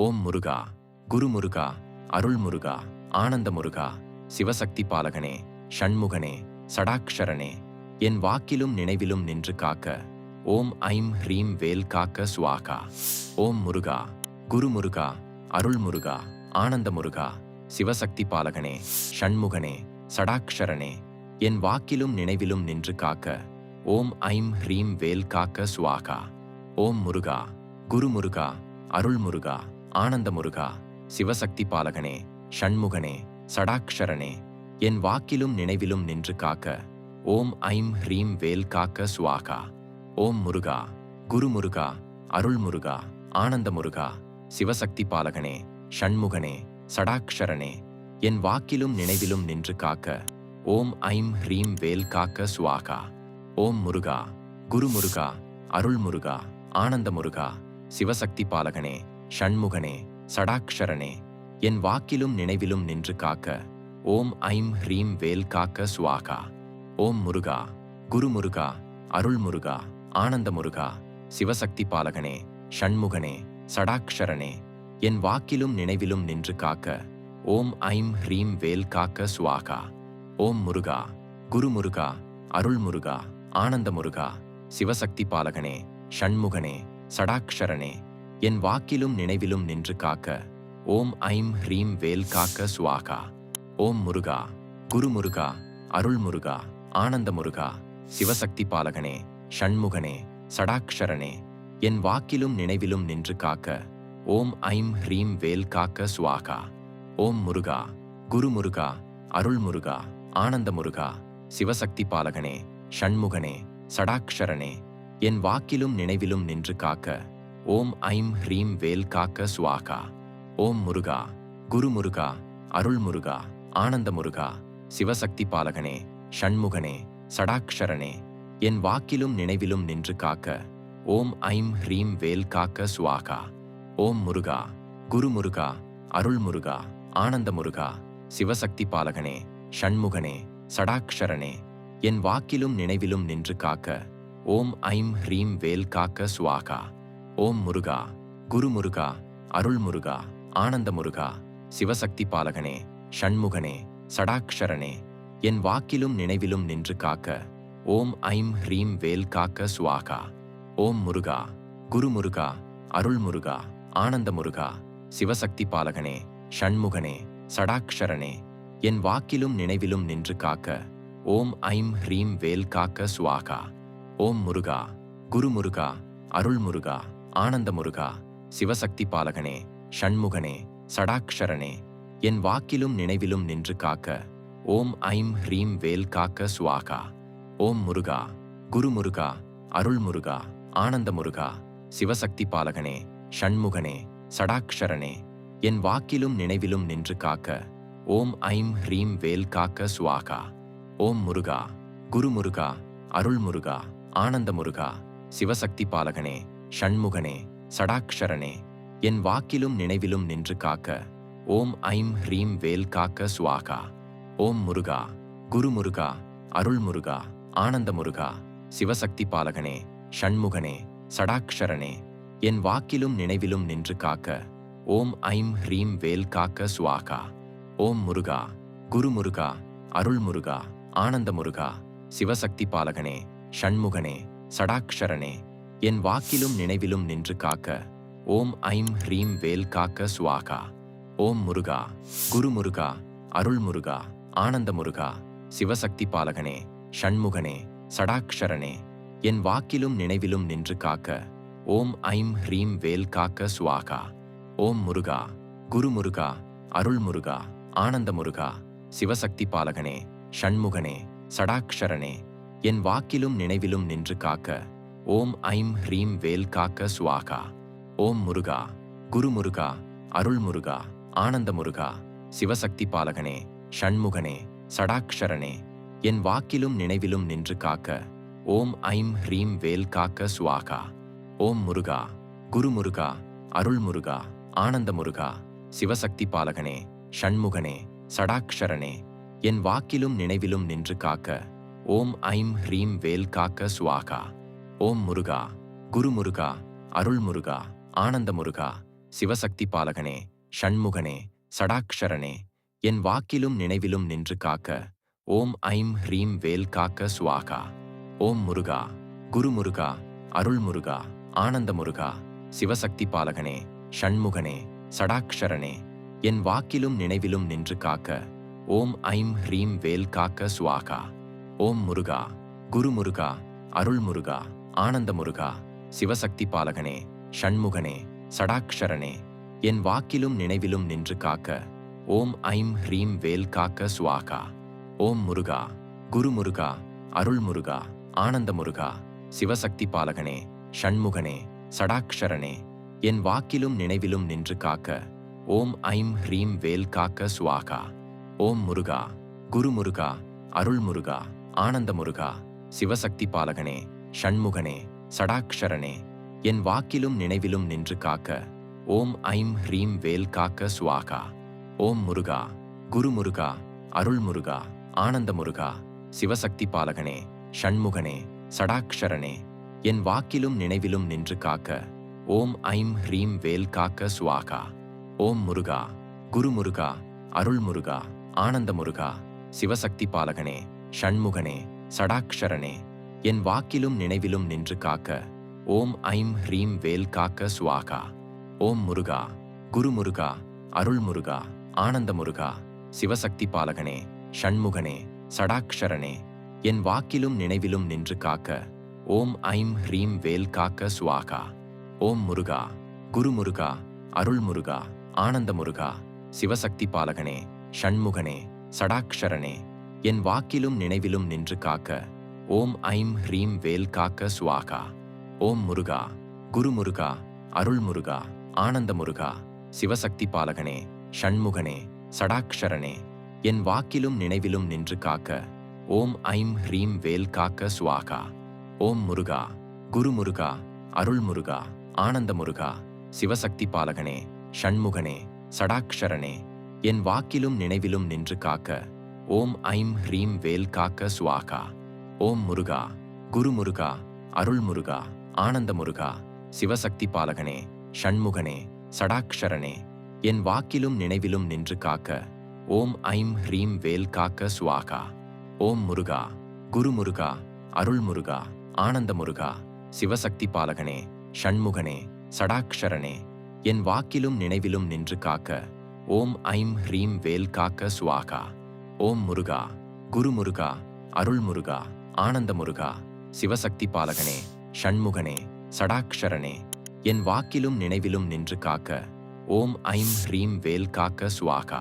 ஓம் முருகா குரு முருகா அருள் முருகா ஆனந்த முருகா சிவசக்தி பாலகனே ஷண்முகனே சடாக்ஷரனே என் வாக்கிலும் நினைவிலும் நின்று காக்க ஓம் ஐம் ஹ்ரீம் வேல் காக்க சுவாகா. ஓம் முருகா குரு முருகா அருள் முருகா ஆனந்த முருகா சிவசக்தி பாலகனே ஷண்முகனே சடாக்ஷரனே என் வாக்கிலும் நினைவிலும் நின்று காக்க ஓம் ஐம் ஹ்ரீம் வேல் காக்க சுவாகா. ஓம் முருகா குரு முருகா அருள் முருகா ஆனந்த முருகா சிவசக்தி பாலகனே ஷண்முகனே சடாக்ஷரனே என் வாக்கிலும் நினைவிலும் நின்று காக்க ஓம் ஐம் ஹ்ரீம் வேல் காக்க சுவாகா. ஓம் முருகா குரு முருகா அருள் முருகா ஆனந்த முருகா சிவசக்தி பாலகனே ஷண்முகனே சடாக்ஷரனே என் வாக்கிலும் நினைவிலும் நின்று காக்க ஓம் ஐம் ஹ்ரீம் வேல் காக்க சுவாகா. ஓம் முருகா குரு முருகா அருள் முருகா ஆனந்த முருகா சிவசக்தி பாலகனே ஷண்முகனே சடாக்ஷரனே என் வாக்கிலும் நினைவிலும் நின்று காக்க ஓம் ஐம் ஹ்ரீம் வேல் காக்க சுவாகா. ஓம் முருகா குரு முருகா அருள் முருகா ஆனந்த முருகா சிவசக்தி பாலகனே ஷண்முகனே சடாக்ஷரனே என் வாக்கிலும் நினைவிலும் நின்று காக்க ஓம் ஐம் ஹ்ரீம் வேல் காக்க சுவாகா. ஓம் முருகா குரு முருகா அருள் முருகா ஆனந்த முருகா சிவசக்தி பாலகனே ஷண்முகனே சடாக்ஷரனே என் வாக்கிலும் நினைவிலும் நின்று காக்க ஓம் ஐம் ஹ்ரீம் வேல் காக்க சுவாகா. ஓம் முருகா குரு முருகா அருள் முருகா ஆனந்த முருகா சிவசக்தி பாலகனே ஷண்முகனே சடாக்ஷரனே. என் வாக்கிலும் நினைவிலும் நின்று காக்க ஓம் ஐம் ஹ்ரீம் வேல் காக்க சுவாகா. ஓம் முருகா குரு முருகா அருள் முருகா ஆனந்த முருகா சிவசக்தி பாலகனே ஷண்முகனே சடாக்ஷரனே. என் வாக்கிலும் நினைவிலும் நின்று காக்க ஓம் ஐம் ஹ்ரீம் வேல் காக்க சுவாகா. ஓம் முருகா குரு முருகா அருள் முருகா ஆனந்த முருகா சிவசக்தி பாலகனே ஷண்முகனே சடாக்ஷரனே என் வாக்கிலும் நினைவிலும் நின்று காக்க ஓம் ஐம் ஹ்ரீம் வேல் காக்க சுவாகா. ஓம் முருகா குரு முருகா அருள் முருகா ஆனந்த முருகா சிவசக்தி பாலகனே ஷண்முகனே சடாக்ஷரனே என் வாக்கிலும் நினைவிலும் நின்று காக்க ஓம் ஐம் ஹ்ரீம் வேல் காக்க சுவாகா. ஓம் முருகா குரு முருகா அருள் முருகா ஆனந்த முருகா சிவசக்தி பாலகனே ஷண்முகனே சடாக்ஷரனே என் வாக்கிலும் நினைவிலும் நின்று காக்க ஓம் ஐம் ஹ்ரீம் வேல் காக்க சுவாகா. ஓம் முருகா குரு முருகா அருள் முருகா ஆனந்த முருகா சிவசக்தி பாலகனே ஷண்முகனே சடாக்ஷரனே என் வாக்கிலும் நினைவிலும் நின்று காக்க ஓம் ஐம் ஹ்ரீம் வேல் காக்க சுவாகா. ஓம் முருகா குரு முருகா அருள் முருகா ஆனந்த முருகா சிவசக்தி பாலகனே ஷண்முகனே சடாக்ஷரனே என் வாக்கிலும் நினைவிலும் நின்று காக்க ஓம் ஐம் ஹ்ரீம் வேல் காக்க சுவாகா. ஓம் முருகா குரு முருகா அருள் முருகா ஆனந்த முருகா சிவசக்தி பாலகனே ஷண்முகனே சடாக்ஷரனே என் வாக்கிலும் நினைவிலும் நின்று காக்க ஓம் ஐம் ஹ்ரீம் வேல் காக்க சுவாகா. ஓம் முருகா குரு முருகா அருள் முருகா ஆனந்த முருகா சிவசக்தி பாலகனே ஷண்முகனே சடாக்ஷரனே என் வாக்கிலும் நினைவிலும் நின்று காக்க ஓம் ஐம் ஹ்ரீம் வேல் காக்க சுவாகா. ஓம் முருகா குருமுருகா அருள்முருகா ஆனந்தமுருகா ஆனந்த முருகா சிவசக்தி பாலகனே ஷண்முகனே சடாக்ஷரனே என் வாக்கிலும் நினைவிலும் நின்று காக்க ஓம் ஐம் ஹ்ரீம் வேல் காக்க சுவாகா. ஓம் முருகா குருமுருகா அருள்முருகா ஆனந்தமுருகா ஆனந்த முருகா சிவசக்தி பாலகனே ஷண்முகனே சடாக்ஷரனே என் வாக்கிலும் நினைவிலும் நின்று காக்க ஓம் ஐம் ஹ்ரீம் வேல் காக்க சுவாகா. ஓம் முருகா குரு முருகா அருள் முருகா ஆனந்த முருகா சிவசக்தி பாலகனே ஷண்முகனே சடாக்ஷரனே. என் வாக்கிலும் நினைவிலும் நின்று காக்க ஓம் ஐம் ஹ்ரீம் வேல் காக்க சுவாகா. ஓம் முருகா குரு முருகா அருள் முருகா ஆனந்த முருகா சிவசக்தி பாலகனே ஷண்முகனே சடாக்ஷரனே. என் வாக்கிலும் நினைவிலும் நின்று காக்க ஓம் ஐம் ஹ்ரீம் வேல் காக்க சுவாகா. ஓம் முருகா குரு முருகா அருள் முருகா ஆனந்த முருகா சிவசக்தி பாலகனே ஷண்முகனே சடாக்ஷரனே என் வாக்கிலும் நினைவிலும் நின்று காக்க ஓம் ஐம் ஹ்ரீம் வேல் காக்க சுவாகா. ஓம் முருகா குரு முருகா அருள் முருகா ஆனந்த முருகா சிவசக்தி பாலகனே ஷண்முகனே சடாக்ஷரனே என் வாக்கிலும் நினைவிலும் நின்று காக்க ஓம் ஐம் ஹ்ரீம் வேல் காக்க சுவாகா. ஓம் முருகா குரு முருகா அருள் முருகா ஆனந்த முருகா சிவசக்தி பாலகனே ஷண்முகனே சடாக்ஷரனே என் வாக்கிலும் நினைவிலும் நின்று காக்க ஓம் ஐம் ஹ்ரீம் வேல் காக்க சுவாகா. ஓம் முருகா குரு முருகா அருள் முருகா ஆனந்த முருகா சிவசக்தி பாலகனே ஷண்முகனே சடாக்ஷரனே என் வாக்கிலும் நினைவிலும் நின்று காக்க ஓம் ஐம் ஹ்ரீம் வேல் காக்க சுவாகா. ஓம் முருகா குரு முருகா அருள் முருகா ஆனந்த முருகா சிவசக்தி பாலகனே ஷண்முகனே சடாக்ஷரனே என் வாக்கிலும் நினைவிலும் நின்று காக்க ஓம் ஐம் ஹ்ரீம் வேல் காக்க சுவாகா. ஓம் முருகா குரு முருகா அருள் முருகா ஆனந்த முருகா சிவசக்தி பாலகனே ஷண்முகனே சடாக்ஷரனே என் வாக்கிலும் நினைவிலும் நின்று காக்க ஓம் ஐம் ஹ்ரீம் வேல் காக்க சுவாகா. ஓம் முருகா குரு முருகா அருள் முருகா ஆனந்த முருகா சிவசக்தி பாலகனே ஷண்முகனே சடாக்ஷரனே என் வாக்கிலும் நினைவிலும் நின்று காக்க ஓம் ஐம் ஹ்ரீம் வேல் காக்க சுவாகா. ஓம் முருகா குரு முருகா அருள் முருகா ஆனந்த முருகா சிவசக்தி பாலகனே ஷண்முகனே சடாக்ஷரனே என் வாக்கிலும் நினைவிலும் நின்று காக்க ஓம் ஐம் ஹ்ரீம் வேல் காக்க சுவாகா. ஓம் முருகா குரு முருகா அருள் முருகா ஆனந்த முருகா சிவசக்தி பாலகனே ஷண்முகனே சடாக்ஷரனே என் வாக்கிலும் நினைவிலும் நின்று காக்க ஓம் ஐம் ஹ்ரீம் வேல் காக்க சுவாகா. ஓம் முருகா குரு முருகா அருள் முருகா ஆனந்த முருகா சிவசக்தி பாலகனே ஷண்முகனே சடாக்ஷரனே. என் வாக்கிலும் நினைவிலும் நின்று காக்க ஓம் ஐம் ஹ்ரீம் வேல் காக்க சுவாகா. ஓம் முருகா குரு முருகா அருள் முருகா ஆனந்த முருகா சிவசக்தி பாலகனே ஷண்முகனே சடாக்ஷரனே. என் வாக்கிலும் நினைவிலும் நின்று காக்க ஓம் ஐம் ஹ்ரீம் வேல் காக்க சுவாகா. ஓம் முருகா குரு முருகா அருள் முருகா ஆனந்த முருகா சிவசக்தி பாலகனே ஷண்முகனே சடாக்ஷரனே என் வாக்கிலும் நினைவிலும் நின்று காக்க ஓம் ஐம் ஹ்ரீம் வேல் காக்க சுவாகா. ஓம் முருகா குரு முருகா அருள் முருகா ஆனந்த முருகா சிவசக்தி பாலகனே ஷண்முகனே சடாக்ஷரனே என் வாக்கிலும் நினைவிலும் நின்று காக்க ஓம் ஐம் ஹ்ரீம் வேல் காக்க சுவாகா. ஓம் முருகா குரு முருகா அருள் முருகா ஆனந்த முருகா சிவசக்தி பாலகனே ஷண்முகனே சடாக்ஷரனே என் வாக்கிலும் நினைவிலும் நின்று காக்க ஓம் ஐம் ஹ்ரீம் வேல் காக்க சுவாகா. ஓம் முருகா குரு முருகா அருள் முருகா ஆனந்த முருகா சிவசக்தி பாலகனே ஷண்முகனே சடாக்ஷரனே என் வாக்கிலும் நினைவிலும் நின்று காக்க ஓம் ஐம் ஹ்ரீம் வேல் காக்க சுவாகா. ஓம் முருகா குரு முருகா அருள் முருகா ஆனந்த முருகா சிவசக்தி பாலகனே ஷண்முகனே சடாக்ஷரனே என் வாக்கிலும் நினைவிலும் நின்று காக்க ஓம் ஐம் ஹ்ரீம் வேல் காக்க சுவாகா.